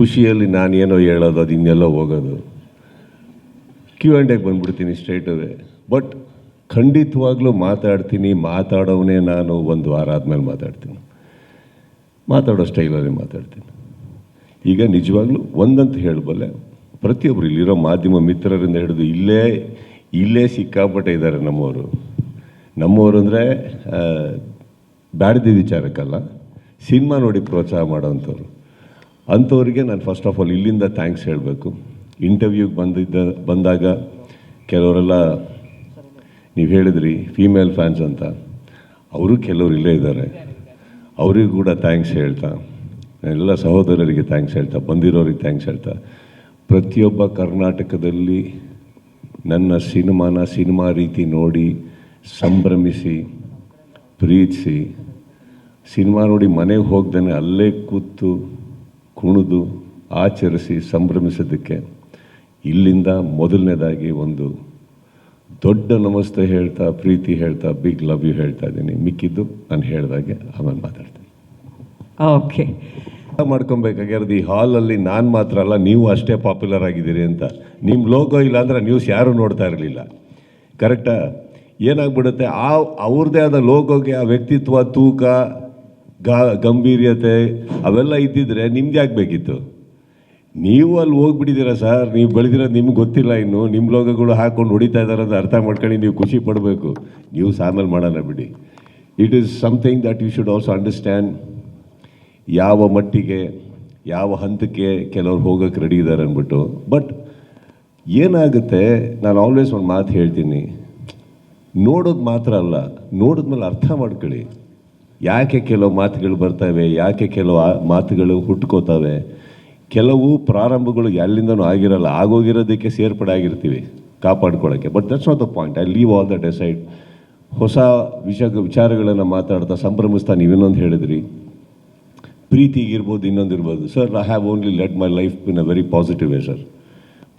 ಖುಷಿಯಲ್ಲಿ ನಾನೇನೋ ಹೇಳೋದು, ಅದು ಇನ್ನೆಲ್ಲೋ ಹೋಗೋದು. ಕ್ಯೂ ಆ್ಯಂಡ್ ಬಂದ್ಬಿಡ್ತೀನಿ ಸ್ಟ್ರೈಟ್ ಅವೇ ಬಟ್ ಖಂಡಿತವಾಗ್ಲೂ ಮಾತಾಡ್ತೀನಿ, ಮಾತಾಡೋವನೇ ನಾನು ಒಂದು ವಾರ ಆದಮೇಲೆ ಮಾತಾಡ್ತೀನಿ. ಮಾತಾಡೋ ಸ್ಟೈಲಲ್ಲಿ ಮಾತಾಡ್ತೀನಿ. ಈಗ ನಿಜವಾಗ್ಲೂ ಒಂದಂತ ಹೇಳಬಲ್ಲೆ ಪ್ರತಿಯೊಬ್ಬರು ಇಲ್ಲಿರೋ ಮಾಧ್ಯಮ ಮಿತ್ರರಿಂದ ಹಿಡಿದು ಇಲ್ಲೇ ಇಲ್ಲೇ ಸಿಕ್ಕಾಪಟ್ಟೆ ಇದ್ದಾರೆ ನಮ್ಮವರು. ನಮ್ಮವರು ಅಂದರೆ ಬ್ಯಾಡ್ದಿ ವಿಚಾರಕ್ಕಲ್ಲ, ಸಿನಿಮಾ ನೋಡಿ ಪ್ರೋತ್ಸಾಹ ಮಾಡೋವಂಥವ್ರು ಅಂಥವ್ರಿಗೆ ನಾನು ಫಸ್ಟ್ ಆಫ್ ಆಲ್ ಇಲ್ಲಿಂದ ಥ್ಯಾಂಕ್ಸ್ ಹೇಳಬೇಕು. ಇಂಟರ್ವ್ಯೂಗೆ ಬಂದಿದ್ದ, ಬಂದಾಗ ಕೆಲವರೆಲ್ಲ ನೀವು ಹೇಳಿದ್ರಿ ಫೀಮೇಲ್ ಫ್ಯಾನ್ಸ್ ಅಂತ. ಅವರು ಕೆಲವರು ಇಲ್ಲೇ ಇದ್ದಾರೆ. ಅವರಿಗೂ ಕೂಡ ಥ್ಯಾಂಕ್ಸ್ ಹೇಳ್ತಾ, ಎಲ್ಲ ಸಹೋದರರಿಗೆ ಥ್ಯಾಂಕ್ಸ್ ಹೇಳ್ತಾ, ಬಂದಿರೋರಿಗೆ ಥ್ಯಾಂಕ್ಸ್ ಹೇಳ್ತಾ. ಪ್ರತಿಯೊಬ್ಬ ಕರ್ನಾಟಕದಲ್ಲಿ ನನ್ನ ಸಿನಿಮಾನ ಸಿನಿಮಾ ರೀತಿ ನೋಡಿ, ಸಂಭ್ರಮಿಸಿ, ಪ್ರೀತಿಸಿ, ಸಿನಿಮಾ ನೋಡಿ ಮನೆಗೆ ಹೋಗ್ದೇ ಅಲ್ಲೇ ಕೂತು ಕುಣಿದು ಆಚರಿಸಿ ಸಂಭ್ರಮಿಸೋದಕ್ಕೆ ಇಲ್ಲಿಂದ ಮೊದಲನೇದಾಗಿ ಒಂದು ದೊಡ್ಡ ನಮಸ್ತೆ ಹೇಳ್ತಾ ಪ್ರೀತಿ ಹೇಳ್ತಾ ಬಿಗ್ ಲವ್ ಯು ಹೇಳ್ತಾ ಇದ್ದೀನಿ. ಮಿಕ್ಕಿದ್ದು ನಾನು ಹೇಳಿದಾಗೆ ಆಮೇಲೆ ಮಾತಾಡ್ತೀನಿ. ಓಕೆ ಮಾಡ್ಕೊಬೇಕಾಗಿರೋದು ಈ ಹಾಲಲ್ಲಿ ನಾನು ಮಾತ್ರ ಅಲ್ಲ ನೀವು ಅಷ್ಟೇ ಪಾಪ್ಯುಲರ್ ಆಗಿದ್ದೀರಿ ಅಂತ. ನಿಮ್ಮ ಲೋಗೋ ಇಲ್ಲ ಅಂದರೆ ನ್ಯೂಸ್ ಯಾರೂ ನೋಡ್ತಾ ಇರಲಿಲ್ಲ. ಕರೆಕ್ಟಾ ಏನಾಗ್ಬಿಡುತ್ತೆ? ಆ ಅವ್ರದ್ದೇ ಆದ ಲೋಗೋಗೆ ಆ ವ್ಯಕ್ತಿತ್ವ ತೂಕ ಗಾ, ಗಂಭೀರ್ಯತೆ ಅವೆಲ್ಲ ಇದ್ದಿದ್ರೆ ನಿಮ್ದು ಯಾಕೆ ಬೇಕಿತ್ತು? ನೀವು ಅಲ್ಲಿ ಹೋಗ್ಬಿಟ್ಟಿದ್ದೀರಾ ಸರ್, ನೀವು ಬೆಳೆದಿರೋದು ನಿಮ್ಗೆ ಗೊತ್ತಿಲ್ಲ ಇನ್ನು ನಿಮ್ಮ ಲೋಗಗಳು ಹಾಕೊಂಡು ಹೊಡಿತಾ ಇದ್ದಾರೆ ಅಂತ ಅರ್ಥ ಮಾಡ್ಕೊಂಡು ನೀವು ಖುಷಿ ಪಡಬೇಕು. ನೀವು ಆಮೇಲೆ ಮಾಡೋಣ ಬಿಡಿ. It is something that you should also understand ಯಾವ ಮಟ್ಟಿಗೆ, ಯಾವ ಹಂತಕ್ಕೆ ಕೆಲವ್ರು ಹೋಗೋಕ್ಕೆ ರೆಡಿ ಇದ್ದಾರೆ ಅಂದ್ಬಿಟ್ಟು. ಬಟ್ ಏನಾಗುತ್ತೆ, ನಾನು ಆಲ್ವೇಸ್ ಒಂದು ಮಾತು ಹೇಳ್ತೀನಿ. ನೋಡೋದು ಮಾತ್ರ ಅಲ್ಲ, ನೋಡಿದ್ಮೇಲೆ ಅರ್ಥ ಮಾಡ್ಕೊಳ್ಳಿ. ಯಾಕೆ ಕೆಲವು ಮಾತುಗಳು ಬರ್ತವೆ? ಯಾಕೆ ಕೆಲವು ಮಾತುಗಳು ಹುಟ್ಕೋತವೆ? ಕೆಲವು ಪ್ರಾರಂಭಗಳು ಎಲ್ಲಿಂದನೂ ಆಗಿರಲ್ಲ, ಆಗೋಗಿರೋದಕ್ಕೆ ಸೇರ್ಪಡೆ ಆಗಿರ್ತೀವಿ ಕಾಪಾಡ್ಕೊಳ್ಳೋಕ್ಕೆ. But that's not the point I leave all the decide ಹೊಸ ವಿಷಯ, ವಿಚಾರಗಳನ್ನು ಮಾತಾಡ್ತಾ ಸಂಭ್ರಮಿಸ್ತಾ ಇನ್ನೊಂದು ಹೇಳಿದ್ರಿ. ಪ್ರೀತಿ ಇರ್ಬೋದು, ಇನ್ನೊಂದು ಇರ್ಬೋದು. Sir I have only let my life in a very positive way sir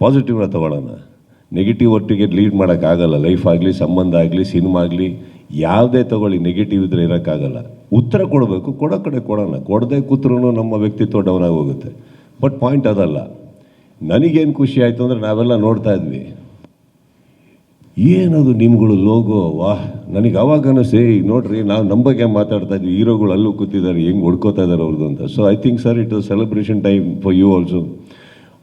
ಪಾಸಿಟಿವ್ನ ತಗೊಳ್ಳೋಣ. ನೆಗೆಟಿವ್ ಒಟ್ಟಿಗೆ ಲೀಡ್ ಮಾಡೋಕ್ಕಾಗಲ್ಲ. ಲೈಫ್ ಆಗಲಿ, ಸಂಬಂಧ ಆಗಲಿ ಸಿನಿಮಾ ಆಗಲಿ ಯಾವುದೇ ತಗೊಳ್ಳಿ ನೆಗೆಟಿವ್ ಇದ್ರೆ ಇರೋಕ್ಕಾಗಲ್ಲ. ಉತ್ತರ ಕೊಡಬೇಕು, ಕೊಡೋ ಕಡೆ ಕೊಡೋಣ. ಕೊಡದೆ ಕೂತ್ರೂ ನಮ್ಮ ವ್ಯಕ್ತಿತ್ವ ಡೌನ್ ಆಗಿ ಹೋಗುತ್ತೆ. ಬಟ್ ಪಾಯಿಂಟ್ ಅದಲ್ಲ. ನನಗೇನು ಖುಷಿ ಆಯಿತು ಅಂದರೆ ನಾವೆಲ್ಲ ನೋಡ್ತಾ ಇದ್ವಿ. ಏನದು ನಿಮ್ಗಳು ಲೋಗೋ? ವಾಹ್, ನನಗೆ ಅವಾಗ ಅನಿಸಿ ಈಗ ನೋಡ್ರಿ, ನಾವು ನಮ್ಮ ಬಗ್ಗೆ ಮಾತಾಡ್ತಾ ಇದ್ವಿ. ಹೀರೋಗಳು ಅಲ್ಲೂ ಕೂತಿದ್ದಾರೆ, ಹೆಂಗೆ ಹೊಡ್ಕೋತಾ ಇದ್ದಾರೆ ಅವ್ರದ್ದು ಅಂತ. So I think sir it celebration time for you also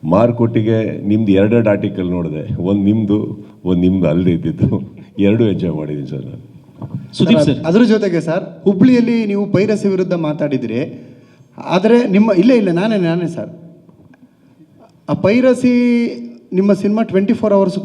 ಮಾರ್ಕೊಟ್ಟಿಗೆ ನಿಮ್ದು ಎರಡೆರಡು ಆರ್ಟಿಕಲ್ ನೋಡಿದೆ. ಒಂದು ನಿಮ್ಮದು ಒಂದು ನಿಮ್ದು ಅಲ್ಲದೆ ಇದ್ದಿದ್ದು. ಎರಡೂ ಎಂಜಾಯ್ ಮಾಡಿದ್ದೀನಿ ಸರ್ ನಾನು ಸುದೀಪ್ ಸರ್. ಅದ್ರ ಜೊತೆಗೆ ಸರ್ ಹುಬ್ಳಿಯಲ್ಲಿ ನೀವು ಪೈರಸಿ ವಿರುದ್ಧ ಮಾತಾಡಿದ್ರಿ. ಆದರೆ ನಿಮ್ಮ ಇಲ್ಲ ಇಲ್ಲ ನಾನೇ ನಾನೇ ಸರ್. ಆ ಪೈರಸಿ ನಿಮ್ಮ ಸಿನಿಮಾ ಟ್ವೆಂಟಿ ಫೋರ್ ಅವರ್ಸ್